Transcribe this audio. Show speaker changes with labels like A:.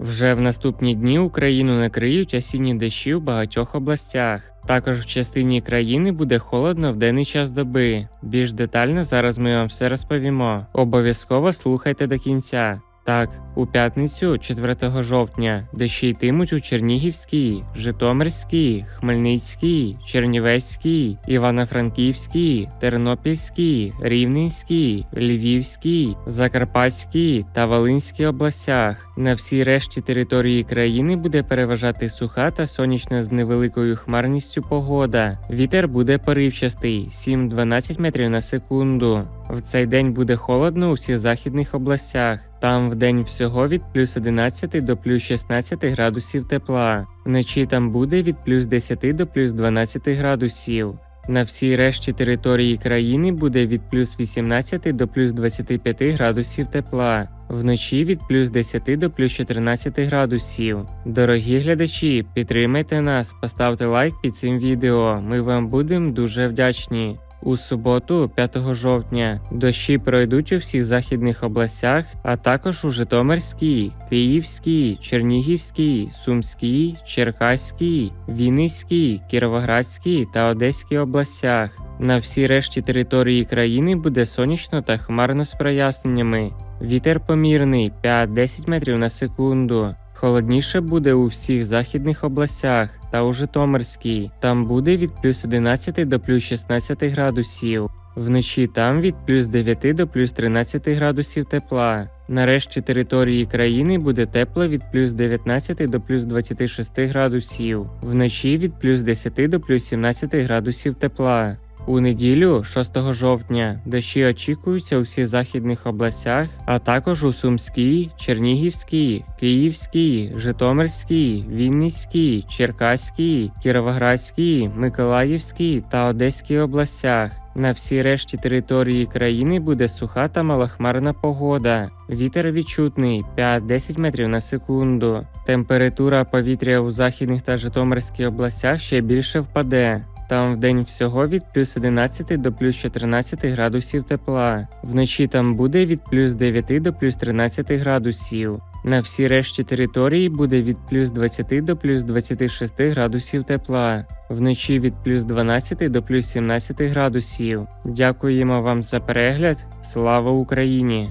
A: Вже в наступні дні Україну накриють осінні дощі в багатьох областях. Також в частині країни буде холодно в денний час доби. Більш детально зараз ми вам все розповімо. Обов'язково слухайте до кінця. Так, у п'ятницю, 4 жовтня, дощі йтимуть у Чернігівській, Житомирській, Хмельницькій, Чернівецькій, Івано-Франківській, Тернопільській, Рівненській, Львівській, Закарпатській та Волинській областях. На всій решті території країни буде переважати суха та сонячна з невеликою хмарністю погода. Вітер буде поривчастий 7-12 метрів на секунду. В цей день буде холодно у всіх західних областях. Там в день всього від плюс 11 до плюс 16 градусів тепла. Вночі там буде від плюс 10 до плюс 12 градусів. На всій решті території країни буде від плюс 18 до плюс 25 градусів тепла. Вночі від плюс 10 до плюс 14 градусів. Дорогі глядачі, підтримайте нас, поставте лайк під цим відео. Ми вам будемо дуже вдячні. У суботу, 5 жовтня, дощі пройдуть у всіх західних областях, а також у Житомирській, Київській, Чернігівській, Сумській, Черкаській, Вінницькій, Кіровоградській та Одеській областях. На всій решті території країни буде сонячно та хмарно з проясненнями. Вітер помірний 5-10 метрів на секунду. Холодніше буде у всіх західних областях та у Житомирській. Там буде від плюс 11 до плюс 16 градусів. Вночі там від плюс 9 до плюс 13 градусів тепла. Нарешті території країни буде тепло від плюс 19 до плюс 26 градусів. Вночі від плюс 10 до плюс 17 градусів тепла. У неділю, 6 жовтня, дощі очікуються у всіх західних областях, а також у Сумській, Чернігівській, Київській, Житомирській, Вінницькій, Черкаській, Кіровоградській, Миколаївській та Одеській областях. На всій решті території країни буде суха та малохмарна погода. Вітер відчутний 5-10 метрів на секунду. Температура повітря у західних та Житомирській областях ще більше впаде. Там вдень всього від плюс 11 до плюс 14 градусів тепла. Вночі там буде від плюс 9 до плюс 13 градусів. На всій решті території буде від плюс 20 до плюс 26 градусів тепла. Вночі від плюс 12 до плюс 17 градусів. Дякуємо вам за перегляд. Слава Україні!